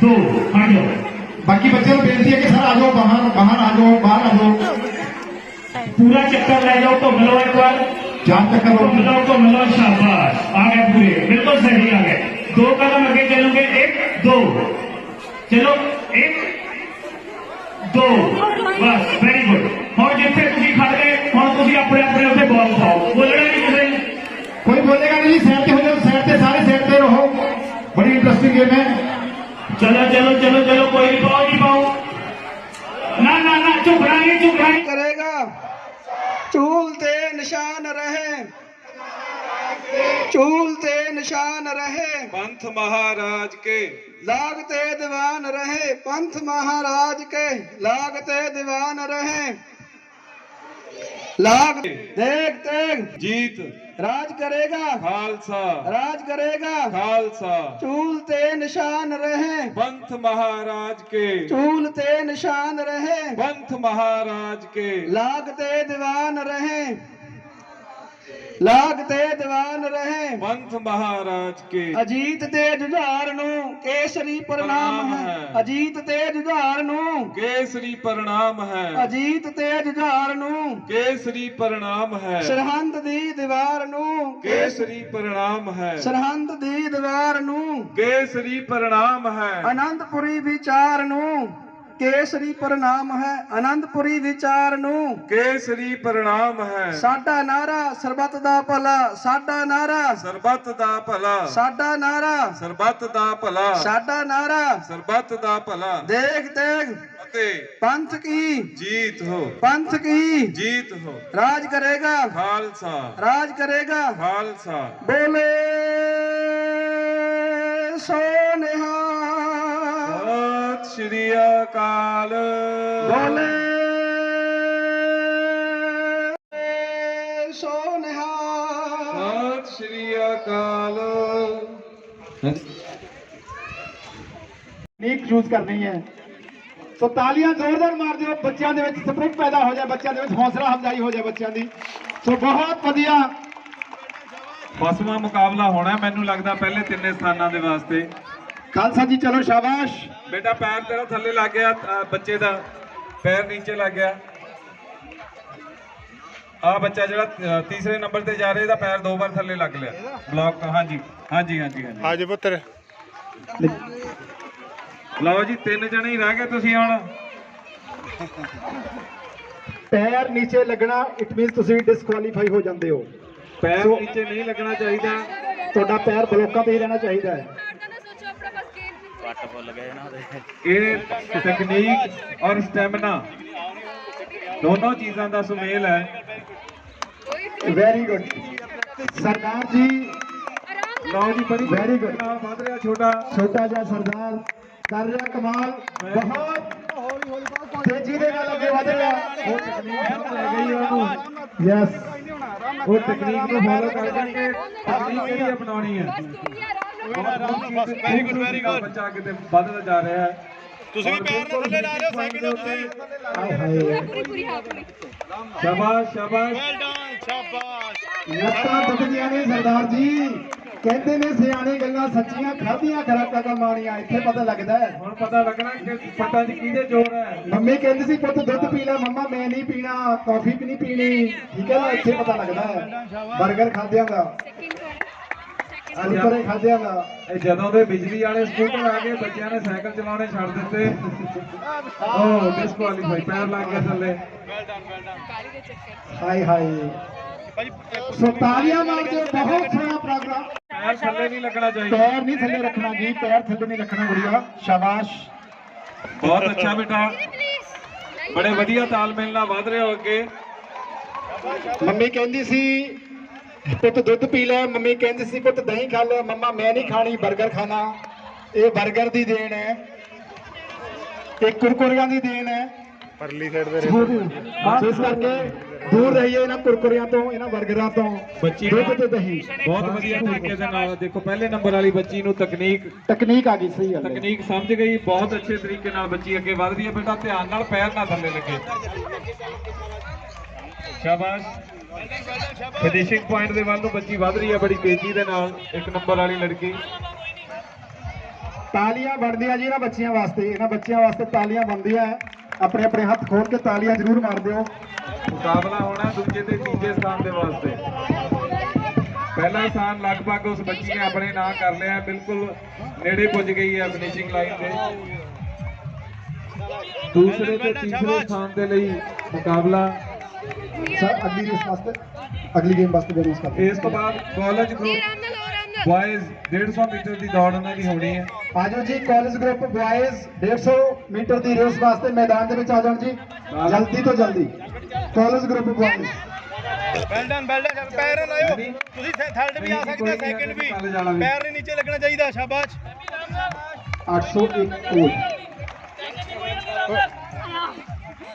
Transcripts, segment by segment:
तो, दो आ जाओ बाकी बच्चे को बेनती है कि सर आ जाओ बाहर बाहर आ जाओ बाहर आ जाओ। पूरा चक्कर ले जाओ तो मिलो एक बार। चार तक करो। तो मिलो तो मिलो शाबाश। आ गए पूरे। बिल्कुल सही आ गए। दो कदम आगे चलोगे। एक दो। चलो एक दो। बस वेरी गुड और जितने निशान रहे। पंथ महाराज के। लागते दीवान रहे पंथ महाराज के। लागते दीवान रहे। लाग देख देख। जीत। राज करेगा। खालसा। राज करेगा। खालसा। चूल ते निशान रहे। पंथ महाराज के। चूल ते निशान रहे। पंथ महाराज के। लागते दीवान रहे। ਲਾਗਤੇ ਦੀਵਾਨ ਰਹੇ। ਪੰਥ ਮਹਾਰਾਜ ਕੇ। ਅਜੀਤ ਤੇ ਜੁਝਾਰ ਨੂੰ ਕੇਸਰੀ ਪ੍ਰਣਾਮ ਹੈ। ਅਜੀਤ ਤੇ ਜੁਝਾਰ ਨੂੰ ਕੇਸਰੀ ਪ੍ਰਣਾਮ ਹੈ। ਅਜੀਤ ਤੇ ਜੁਝਾਰ ਨੂੰ ਕੇਸਰੀ ਪ੍ਰਣਾਮ ਹੈ। ਸਰਹੰਦ ਦੀ ਦੀਵਾਰ ਨੂੰ ਕੇਸਰੀ ਪ੍ਰਣਾਮ ਹੈ। ਸਰਹੰਦ ਦੀ ਦੀਵਾਰ ਨੂੰ ਕੇਸਰੀ ਪ੍ਰਣਾਮ ਹੈ। ਅਨੰਦਪੁਰੀ ਵਿਚਾਰ ਨੂੰ ਕੇਸਰੀ ਪ੍ਰਣਾਮ ਹੈ ਆਨੰਦਪੁਰੀ ਵਿਚਾਰ ਨੂੰ। ਕੇਸਰੀ ਪ੍ਰਣਾਮ ਹੈ। ਸਾਡਾ ਨਾਰਾ ਸਰਬੱਤ ਦਾ ਭਲਾ ਸਾਡਾ ਨਾਰਾ। ਸਰਬੱਤ ਦਾ ਭਲਾ। ਸਾਡਾ ਨਾਰਾ। ਸਰਬੱਤ ਦਾ ਭਲਾ। ਸਾਡਾ ਨਾਰਾ। ਸਰਬੱਤ ਦਾ ਭਲਾ। ਦੇਖ ਦੇਖ। ਅਤੇ ਪੰਥ ਕੀ? ਜੀਤ ਹੋ। ਪੰਥ ਕੀ? ਜੀਤ ਹੋ। ਰਾਜ ਕਰੇਗਾ। ਖਾਲਸਾ। ਰਾਜ ਕਰੇਗਾ। ਖਾਲਸਾ। ਬੋਲੇ ਸੋਨਿਹਾ ਸ੍ਰੀ ਅਕਾਲ। ਬੋਲੇ। ਸੋਨਹਾ ਸ੍ਰੀ ਅਕਾਲ। ਨੀਕ ਯੂਜ਼ ਕਰਨੀ ਹੈ। ਸੋ ਤਾਲੀਆਂ ਜ਼ੋਰਦਾਰ ਮਾਰ ਦਿਓ ਬੱਚਿਆਂ ਦੇ ਵਿੱਚ ਸਪਰਿੰਗ ਪੈਦਾ ਹੋ ਜਾਏ ਬੱਚਿਆਂ ਦੇ ਵਿੱਚ ਹੌਸਲਾ ਅਫਜ਼ਾਈ ਹੋ ਜਾਏ ਬੱਚਿਆਂ ਦੀ। ਸੋ ਬਹੁਤ ਵਧੀਆ। ਫਸਵਾ ਮੁਕਾਬਲਾ ਹੋਣਾ ਮੈਨੂੰ ਲੱਗਦਾ ਪਹਿਲੇ ਤਿੰਨੇ ਸਥਾਨਾਂ ਦੇ ਵਾਸਤੇ। ਖਾਲਸਾ ਜੀ ਚਲੋ ਸ਼ਾਬਾਸ਼। ਬੇਟਾ ਪੈਰ ਤੇਰਾ ਥੱਲੇ ਲੱਗ ਗਿਆ ਬੱਚੇ ਦਾ। ਪੈਰ ਨੀਚੇ ਲੱਗ ਗਿਆ। ਆ ਬੱਚਾ ਜਿਹੜਾ ਤੀਸਰੇ ਨੰਬਰ ਤੇ ਜਾ ਰਿਹਾ ਇਹਦਾ ਪੈਰ ਦੋ ਵਾਰ ਥੱਲੇ ਲੱਗ ਲਿਆ। ਬਲੌਕ ਹਾਂਜੀ ਹਾਂਜੀ ਹਾਂਜੀ ਹਾਂਜੀ। ਆਜੋ ਪੁੱਤਰ। ਲਓ ਜੀ ਤਿੰਨ ਜਣੇ ਹੀ ਰਹਿ ਗਏ ਤੁਸੀਂ ਹੁਣ। ਪੈਰ ਨੀਚੇ ਲੱਗਣਾ ਇਟ ਮੀਨਸ ਤੁਸੀਂ ਡਿਸਕੁਆਲੀਫਾਈ ਹੋ ਜਾਂਦੇ ਹੋ। ਪੈਰ ਨੀਚੇ ਨਹੀਂ ਲੱਗਣਾ ਚਾਹੀਦਾ। ਤੁਹਾਡਾ ਪੈਰ ਬਲੋਕਾਂ ਤੇ ਹੀ ਰਹਿਣਾ ਚਾਹੀਦਾ ਹੈ। ਇਹ ਤਕਨੀਕ ਔਰ ਸਟੈਮਿਨਾ ਦੋਨੋਂ ਚੀਜ਼ਾਂ ਦਾ ਸੁਮੇਲ ਹੈ। ਵੈਰੀ ਗੁੱਡ ਸਰਦਾਰ ਜੀ ਲਓ ਜੀ ਬੜੀ Very good. ਨਾਲ ਵੱਧ ਰਿਹਾ ਛੋਟਾ। ਛੋਟਾ ਜਿਹਾ ਸਰਦਾਰ ਕਰ ਰਿਹਾ ਕਮਾਲ। ਬਹੁਤ ਤੇਜ਼ੀ ਦੇ ਨਾਲ ਅੱਗੇ ਵਧ ਰਿਹਾ। ਉਹ ਤਕਨੀਕ ਲੈ ਗਈ ਉਹਨੂੰ। ਯੈਸ ਉਹ ਤਕਨੀਕ ਨੂੰ ਫੋਲੋ ਕਰ ਕਰਕੇ ਤਕਨੀਕ ਕਿਹੜੀ ਅਪਣਾਉਣੀ ਹੈ। ਵੈਰੀ ਗੁੱਡ ਵੈਰੀ ਗੁੱਡ ਬੱਚਾ ਕਿਤੇ ਵੱਧਦਾ ਜਾ ਰਿਹਾ ਹੈ। ਤੁਸੀਂ ਵੀ ਪੈਰ ਨਾਲ ਥੱਲੇ ਲਾ ਲਿਓ ਸਾਈਕਲ ਉੱਤੇ ਹਾਏ ਹਾਏ ਸ਼ਾਬਾਸ਼ ਸ਼ਾਬਾਸ਼। ਲੱਤਾਂ ਦੁਖਦੀਆਂ ਨੇ ਸਰਦਾਰ ਜੀ। ਕਹਿੰਦੇ ਨੇ ਸਿਆਣੇ ਗੱਲਾਂ ਸੱਚੀਆਂ ਖਾਧੀਆਂ ਖਰਾਕਾਂ ਕਮਾਣੀਆਂ ਇੱਥੇ ਪਤਾ ਲੱਗਦਾ ਹੈ। ਹੁਣ ਪਤਾ ਲੱਗਣਾ ਕਿ ਪੱਟਾਂ 'ਚ ਕਿਹਦੇ ਜ਼ੋਰ ਹੈ। ਮੰਮੀ ਕਹਿੰਦੀ ਸੀ ਪੁੱਤ ਦੁੱਧ ਪੀ ਲੈ ਮੰਮਾ ਮੈਂ ਨਹੀਂ ਪੀਣਾ ਕਾਫੀ ਵੀ ਨਹੀਂ ਪੀਣੀ। ਠੀਕ ਹੈ ਨਾ ਇੱਥੇ ਪਤਾ ਲੱਗਦਾ ਹੈ। 버ਗਰ ਖਾਦਿਆਂ ਦਾ। ਖਾਦਿਆਂ ਇਹ ਜਦੋਂ ਦੇ ਬਿਜਲੀ ਵਾਲੇ ਸਕੂਟਰ ਆ ਗਏ ਬੱਚਿਆਂ ਨੇ ਸਾਈਕਲ ਚਲਾਉਣੇ ਛੱਡ ਦਿੱਤੇ। ਓ ਡਿਸਕੁਆਲੀਫਾਈ ਪੈਰ ਲੱਗ ਗਿਆ ਥੱਲੇ। ਹਾਏ ਹਾਏ। ਸੋ ਤਾਲੀਆਂ ਮਾਰ ਦਿਓ ਬਹੁਤ ਸੋਹਣਾ ਪ੍ਰੋਗਰਾਮ। ਪੈਰ ਥੱਲੇ ਨਹੀਂ ਲੱਗਣਾ ਚਾਹੀਦਾ। ਪੈਰ ਨਹੀਂ ਥੱਲੇ ਰੱਖਣਾ ਜੀ ਪੈਰ ਥੱਲੇ ਨਹੀਂ ਰੱਖਣਾ ਗੁੜੀਆ। ਸ਼ਾਬਾਸ਼। ਬਹੁਤ ਅੱਛਾ ਬੇਟਾ। ਬੜੇ ਵਧੀਆ ਤਾਲਮੇਲ ਨਾਲ ਵਧ ਰਹੇ ਹੋ ਅੱਗੇ। ਮੰਮੀ ਕਹਿੰਦੀ ਸੀ ਪੁੱਤ ਦੁੱਧ ਪੀ ਲੈ ਮੰਮੀ ਕਹਿੰਦੀ ਸੀ ਪੁੱਤ ਦਹੀਂ ਖਾ ਲੈ। ਮੰਮਾ ਮੈਂ ਨਹੀਂ ਖਾਣੀ 버ਗਰ ਖਾਣਾ। ਇਹ 버ਗਰ ਦੀ ਦੇਣ ਹੈ। ਇਹ ਕੁਰਕੁਰਿਆਂ ਦੀ ਦੇਣ ਹੈ। ਪਰਲੀ ਸਾਈਡ ਦੇ ਇਸ ਕਰਕੇ ਦੂਰ ਰਹੀਏ ਇਹਨਾਂ ਕੁਰਕੁਰਿਆਂ ਤੋਂ ਇਹਨਾਂ 버ਗਰਾਂ ਤੋਂ। ਬੱਚੀ ਦੁੱਧ ਤੇ ਦਹੀਂ। ਬਹੁਤ ਵਧੀਆ ਤਰੀਕੇ ਦੇ ਨਾਲ ਦੇਖੋ ਪਹਿਲੇ ਨੰਬਰ ਵਾਲੀ ਬੱਚੀ ਨੂੰ ਤਕਨੀਕ ਤਕਨੀਕ ਆ ਗਈ ਸਹੀ ਗੱਲ ਤਕਨੀਕ ਸਮਝ ਗਈ ਬਹੁਤ ਅੱਛੇ ਤਰੀਕੇ ਨਾਲ ਬੱਚੀ ਅੱਗੇ ਵੱਧ ਹੈ ਬੇਟਾ ਧਿਆਨ ਨਾਲ ਪੈਰ ਨਾ ਥੱਲੇ ਲੱਗੇ ਸ਼ਾਬਾਸ਼। ਫਿਨਿਸ਼ਿੰਗ ਪੁਆਇੰਟ ਦੇ ਵੱਲ ਨੂੰ ਬੱਚੀ ਵਧ ਰਹੀ ਹੈ ਬੜੀ ਤੇਜ਼ੀ ਦੇ ਨਾਲ ਇੱਕ ਨੰਬਰ ਵਾਲੀ ਲੜਕੀ। ਤਾਲੀਆਂ ਬਣਦੀਆਂ ਜੀ ਇਹਨਾਂ ਬੱਚਿਆਂ ਵਾਸਤੇ। ਇਹਨਾਂ ਬੱਚਿਆਂ ਵਾਸਤੇ ਤਾਲੀਆਂ ਬਣਦੀਆਂ ਹੈ। ਆਪਣੇ ਆਪਣੇ ਹੱਥ ਖੋਲ ਕੇ ਤਾਲੀਆਂ ਜ਼ਰੂਰ ਮਾਰ ਦਿਓ ਮੁਕਾਬਲਾ ਹੋਣਾ ਦੂਜੇ ਤੇ ਤੀਜੇ ਸਥਾਨ ਦੇ ਵਾਸਤੇ। ਪਹਿਲਾ ਸਥਾਨ ਲਗਭਗ ਉਸ ਬੱਚੀ ਨੇ ਆਪਣੇ ਨਾਂ ਕਰ ਲਿਆ ਬਿਲਕੁਲ ਨੇੜੇ ਪੁੱਜ ਗਈ ਹੈ ਫਿਨਿਸ਼ਿੰਗ ਲਾਈਨ ਤੇ। ਦੂਸਰੇ ਤੇ ਤੀਸਰੇ ਸਥਾਨ ਦੇ ਲਈ ਮੁਕਾਬਲਾ ਸਰ ਅਗਲੀ ਰੇਸ ਵਾਸਤੇ ਅਗਲੀ ਗੇਮ ਵਾਸਤੇ ਬੇਨਸ ਕਰਦੇ ਇਸ ਤੋਂ ਬਾਅਦ ਕਾਲਜ ਗਰੁੱਪ ਬॉयਜ਼ 150 ਮੀਟਰ ਦੀ ਦੌੜ ਉਹਨਾਂ ਦੀ ਹੋਣੀ ਹੈ। ਆਜੋ ਜੀ ਕਾਲਜ ਗਰੁੱਪ ਬॉयਜ਼ 150 ਮੀਟਰ ਦੀ ਰੇਸ ਵਾਸਤੇ ਮੈਦਾਨ ਦੇ ਵਿੱਚ ਆ ਜਾਣ ਜੀ। ਜਲਦੀ ਤੋਂ ਜਲਦੀ। College group boys well done well done ਪੈਰ ਲਾਇਓ। ਤੁਸੀਂ ਥਰਡ ਵੀ ਆ ਸਕਦੇ ਸੈਕਿੰਡ ਵੀ। ਪੈਰ ਨਹੀਂ ਨੀਚੇ ਲੱਗਣਾ ਚਾਹੀਦਾ ਸ਼ਾਬਾਸ਼। 801 ਕੋਲ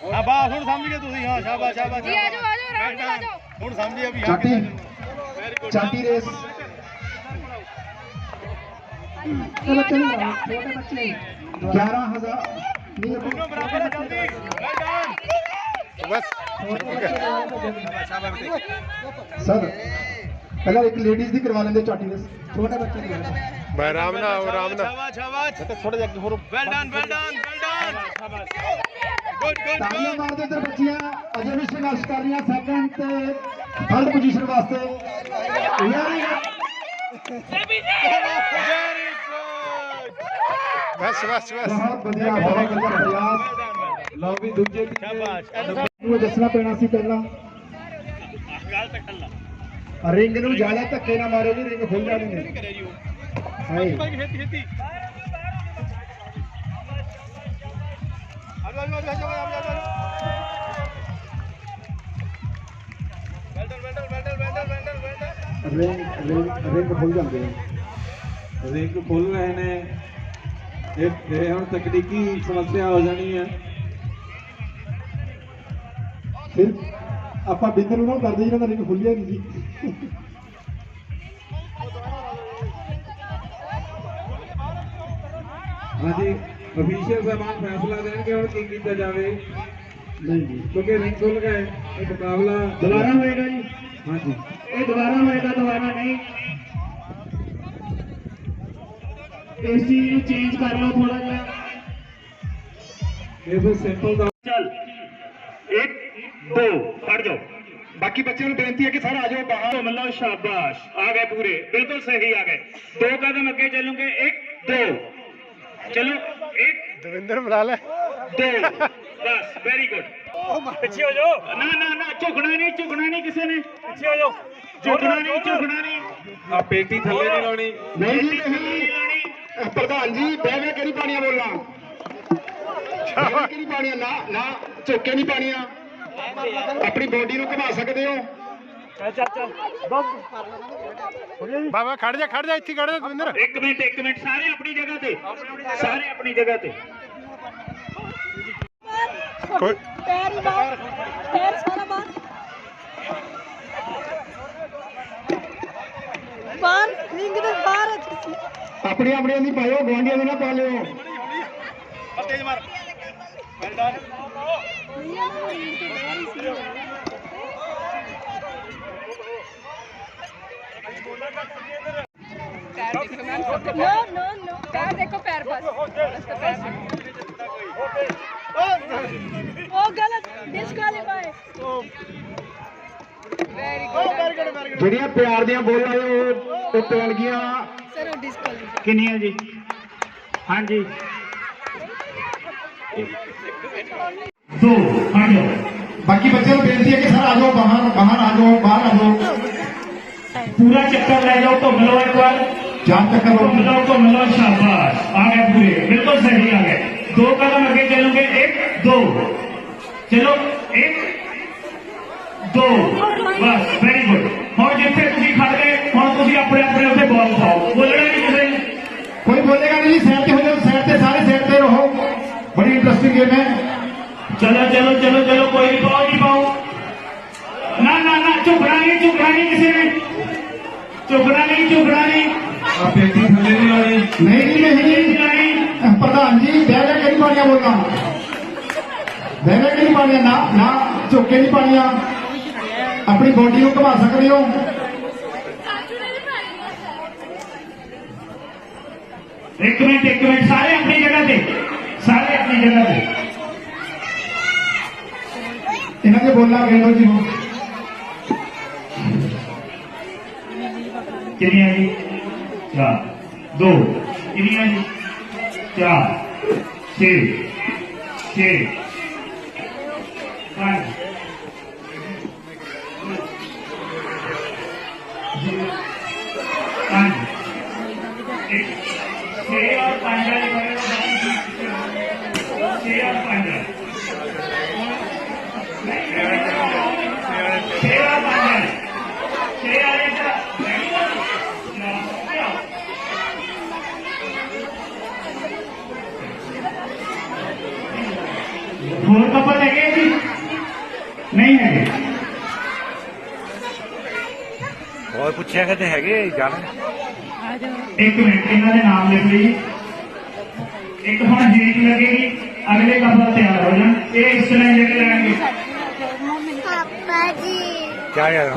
ਆ ਬਸ ਹੁਣ ਸਮਝ ਗਏ ਤੁਸੀਂ ਹਾਂ ਸ਼ਾਬਾਸ਼ ਸ਼ਾਬਾਸ਼ ਜੀ ਆਜੋ ਆਜੋ ਆਰਾਮ ਨਾਲ ਆਜੋ। ਹੁਣ ਸਮਝਿਆ ਵੀ ਹਾਂ ਚਾਟੀ। ਚਾਟੀ ਰੇਸ ਚਲੋ ਚਲੋ ਛੋਟੇ ਬੱਚੇ। 11000 ਨਹੀਂ ਬਰਾਬਰ ਜਲਦੀ। ਵੈਲਡਨ ਸਰ ਪਹਿਲਾਂ ਇੱਕ ਲੇਡੀਜ਼ ਦੀ ਕਰਵਾ ਲੈਂਦੇ ਚਾਟੀ ਰੇਸ ਛੋਟੇ ਬੱਚੇ ਦੀ ਮੈਂ ਆਰਾਮ ਨਾਲ ਆਰਾਮ ਨਾਲ। ਸ਼ਾਬਾਸ਼ ਸ਼ਾਬਾਸ਼। ਥੋੜਾ ਜਿਹਾ ਹੋਰ well done well done well done good good ਤਾਲੀਆਂ ਮਾਰਦੇ ਇੱਧਰ ਬੱਚੀਆਂ। ਅਜੇ ਵੀ ਸੰਘਰਸ਼ ਕਰ ਰਹੀਆਂ ਸੈਕੰਡ ਤੇ ਥਰਡ ਪੋਜੀਸ਼ਨ ਵਾਸਤੇ। ਬਸ ਬਸ ਬਸ। ਬਹੁਤ ਵਧੀਆ ਬਹੁਤ ਵਧੀਆ ਪ੍ਰਯਾਸ ਲਓ ਵੀ ਦੂਜੇ ਸ਼ਾਬਾਸ਼। ਨੂੰ ਦੱਸਣਾ ਪੈਣਾ ਸੀ ਪਹਿਲਾਂ। ਗੱਲ ਤੱਕਣ ਰਿੰਗ ਨੂੰ ਜ਼ਿਆਦਾ ਧੱਕੇ ਨਾ ਮਾਰੋ ਜੀ ਰਿੰਗ ਖੁੱਲ ਜਾਣੀ ਹੈ। ਕਰੇ ਜੀ ਉਹ? ਹਾਏ। ਭਾਈ ਛੇਤੀ ਛੇਤੀ। ਰਿੰਗ ਖੁੱਲ ਜਾਂਦੇ ਆ ਰਿੰਗ ਖੁੱਲ ਰਹੇ ਨੇ। ਇਹ ਇਹ ਹੁਣ ਤਕਨੀਕੀ ਸਮੱਸਿਆ ਹੋ ਜਾਣੀ ਹੈ। ਫਿਰ ਆਪਾਂ ਬਿੰਦਰ ਨੂੰ ਨਾ ਕਰਦੇ ਜਿਹੜਾ ਦਾ ਰਿੰਗ ਖੁੱਲਿਆ ਨਹੀਂ ਸੀ। ਹਾਂਜੀ। ਅਫੀਸ਼ੀਅਲ ਸਾਹਿਬਾਨ ਫੈਸਲਾ ਦੇਣਗੇ ਹੁਣ ਕੀ ਕੀਤਾ ਜਾਵੇ ਨਹੀਂ ਜੀ ਕਿਉਂਕਿ ਰਿੰਗ ਖੁੱਲ ਗਏ ਇਹ ਮੁਕਾਬਲਾ ਦੁਬਾਰਾ ਹੋਏਗਾ ਜੀ ਹਾਂਜੀ ਇਹ ਦੁਬਾਰਾ ਹੋਏਗਾ ਦੁਬਾਰਾ ਨਹੀਂ ਇਸ ਚੀਜ਼ ਨੂੰ ਚੇਂਜ ਕਰ ਲਓ ਥੋੜਾ ਜਿਹਾ ਇਹ ਫਿਰ ਸਿੰਪਲ ਦਾ ਚੱਲ ਇੱਕ ਦੋ ਫੜ ਜਾਓ ਬਾਕੀ ਬੱਚਿਆਂ ਨੂੰ ਬੇਨਤੀ ਹੈ ਕਿ ਸਰ ਆ ਜਾਓ ਬਾਹਰ ਘੁੰਮ ਲਓ ਸ਼ਾਬਾਸ਼ ਆ ਗਏ ਪੂਰੇ ਬਿਲਕੁਲ ਸਹੀ ਆ ਗਏ ਦੋ ਕਦਮ ਅੱਗੇ ਚੱਲੋਗੇ ਇੱਕ ਦੋ ਚਲੋ ਇੱਕ ਦਵਿੰਦਰ ਬੁਲਾ ਲੈ। ਦੋ ਬਸ ਵੈਰੀ ਗੁੱਡ ਪਿੱਛੇ ਹੋ ਜਾਓ। ਨਾ ਨਾ ਨਾ ਝੁਕਣਾ ਨਹੀਂ ਝੁਕਣਾ ਨਹੀਂ ਕਿਸੇ ਨੇ। ਪਿੱਛੇ ਹੋ ਜਾਓ। ਝੁਕਣਾ ਨਹੀਂ ਝੁਕਣਾ ਨਹੀਂ। ਆ ਪੇਟੀ ਥੱਲੇ ਨਹੀਂ ਲਾਉਣੀ। ਨਹੀਂ ਜੀ ਨਹੀਂ ਪ੍ਰਧਾਨ ਜੀ ਬਹਿ ਬਹਿ ਕੇ ਨਹੀਂ ਪਾਣੀਆਂ ਬੋਲਣਾ ਬਹਿ ਬਹਿ ਕੇ ਨਹੀਂ ਪਾਣੀਆਂ ਨਾ ਨਾ ਝੁੱਕ ਕੇ ਨਹੀਂ ਪਾਣੀਆਂ। ਆਪਣੀ ਬੋਡੀ ਨੂੰ ਘੁਮਾ ਸਕਦੇ ਹੋ? ਬਾਬਾ। ਖੜ ਜਾ ਖੜ ਜਾ ਇੱਥੇ ਖੜ ਜਾ ਦਵਿੰਦਰ ਇੱਕ ਮਿੰਟ ਇੱਕ ਮਿੰਟ ਸਾਰੇ ਆਪਣੀ ਜਗ੍ਹਾ ਤੇ। ਸਾਰੇ ਆਪਣੀ ਜਗ੍ਹਾ ਤੇ। ਪੈਰ ਹੀ ਬਾਹਰ ਪੈਰ ਸਾਰਾ ਬਾਹਰ ਬਾਹਰ ਰਿੰਗ ਦੇ ਬਾਹਰ ਹੈ ਤੁਸੀਂ। ਆਪਣੀਆਂ ਆਪਣੀਆਂ ਦੀ ਪਾਇਓ ਗਵਾਂਢੀਆਂ ਦੀ ਨਾ ਪਾ ਲਿਓ। ਤੇਜ ਮਾਰ ਜਿਹੜੀਆਂ ਪਿਆਰ ਦੀਆਂ ਬੋਲਾਂ ਨੇ ਉਹ ਉੱਤੇ ਵਲਗੀਆਂ ਸਰ ਉਹ ਡਿਸਕੁਆਲੀਫਾਈ ਕਿੰਨੀਆਂ ਜੀ? ਹਾਂਜੀ। ਦੋ ਆ ਜਾਓ ਬਾਕੀ ਬੱਚਿਆਂ ਨੂੰ ਬੇਨਤੀ ਹੈ ਕਿ ਸਰ ਆ ਜਾਓ, ਬਾਹਰ ਬਾਹਰ ਆ ਜਾਓ, ਬਾਹਰ ਆ ਜਾਓ। ਪੂਰਾ ਚੱਕਰ ਲੈ ਜਾਓ ਘੁੰਮ ਲਓ ਇੱਕ ਵਾਰ ਜਾਮ ਤੱਕ ਘੁੰਮ ਲਓ ਘੁੰਮ ਲਓ ਸ਼ਾਬਾਸ਼ ਆ ਗਏ ਪੂਰੇ ਬਿਲਕੁਲ ਸਹੀ ਆ ਗਏ ਦੋ ਕਦਮ ਅੱਗੇ ਚੱਲੋਗੇ ਇੱਕ ਦੋ ਚਲੋ ਇੱਕ ਦੋ ਬਸ ਵੈਰੀ ਗੁੱਡ ਹੁਣ ਜਿੱਥੇ ਤੁਸੀਂ ਖੜ ਗਏ ਹੁਣ ਤੁਸੀਂ ਆਪਣੇ ਆਪਣੇ ਉੱਤੇ ਬਾਲ ਪਾਓ ਬੋਲਣਾ ਨਹੀਂ ਕਿਸੇ ਨੇ ਕੋਈ ਬੋਲੇਗਾ ਨਹੀਂ ਸਾਈਡ ਤੇ ਹੋ ਜਾਓ ਸਾਈਡ ਤੇ ਸਾਰੇ ਸਾਈਡ ਤੇ ਰਹੋ ਬੜੀ ਇੰਟਰਸਟਿੰਗ ਗੇਮ ਹੈ ਚਲੋ ਚਲੋ ਚਲੋ ਚਲੋ ਕੋਈ ਨਹੀਂ ਪਾਓ ਨਹੀਂ ਪਾਓ ਨਾ ਨਾ ਨਾ ਝੁਕਣਾ ਨਹੀਂ ਝੁਕਣਾ ਨਹੀਂ ਕਿਸੇ ਨੇ ਝੁਕਣਾ ਨਹੀਂ ਝੁਕਣਾ ਨਹੀਂ ਆ ਪੇਟੀ ਥੱਲੇ ਨਹੀਂ ਲਾਉਣੀ ਨਹੀਂ ਜੀ ਨਹੀਂ ਜੀ ਝੁਕਣਾ ਨਹੀਂ ਪ੍ਰਧਾਨ ਜੀ ਬਹਿ ਬਹਿ ਕੇ ਨਹੀਂ ਪਾਣੀਆਂ ਬੋਲਣਾ ਬਹਿ ਬਹਿ ਕੇ ਨਹੀਂ ਪਾਣੀਆਂ ਨਾ ਨਾ, ਝੁੱਕ ਕੇ ਨਹੀਂ ਪਾਣੀਆਂ ਆਪਣੀ ਬੋਡੀ ਨੂੰ ਘੁਮਾ ਸਕਦੇ ਹੋ? ਇੱਕ ਮਿੰਟ ਇੱਕ ਮਿੰਟ। ਸਾਰੇ ਆਪਣੀ ਜਗ੍ਹਾ ਤੇ। ਸਾਰੇ ਆਪਣੀ ਜਗ੍ਹਾ ਤੇ। ਇਹਨਾਂ ਦੇ ਬੋਲਾਂ ਕਹਿ ਜੀ ਨੂੰ ਕਿੰਨੀਆਂ ਜੀ? ਚਾਰ। ਦੋ। ਕਿੰਨੀਆਂ ਜੀ? ਚਾਰ। two, two, one, zero, one, eight, zero, one, ਹੋਰ ਕੱਪੜ ਹੈਗੇ ਜੀ ਨਹੀਂ ਹੈਗੇ। ਹੋਰ ਪੁੱਛਿਆ ਕਿ ਹੈਗੇ ਜਾਣ? ਇੱਕ ਮਿੰਟ ਇਹਨਾਂ ਦੇ ਨਾਮ ਲਿਖ ਲਈ। ਇੱਕ ਹੁਣ ਜੀਤ ਲੱਗੇਗੀ ਅਗਲੇ ਕੱਪੜ ਤਿਆਰ ਹੋ ਜਾਣ। ਇਹ ਇਸ ਤਰ੍ਹਾਂ ਹੀ ਲੈ ਕੇ ਜਾਣਗੇ ਪਾਪਾ ਜੀ। ਕਿਆ ਯਾਰ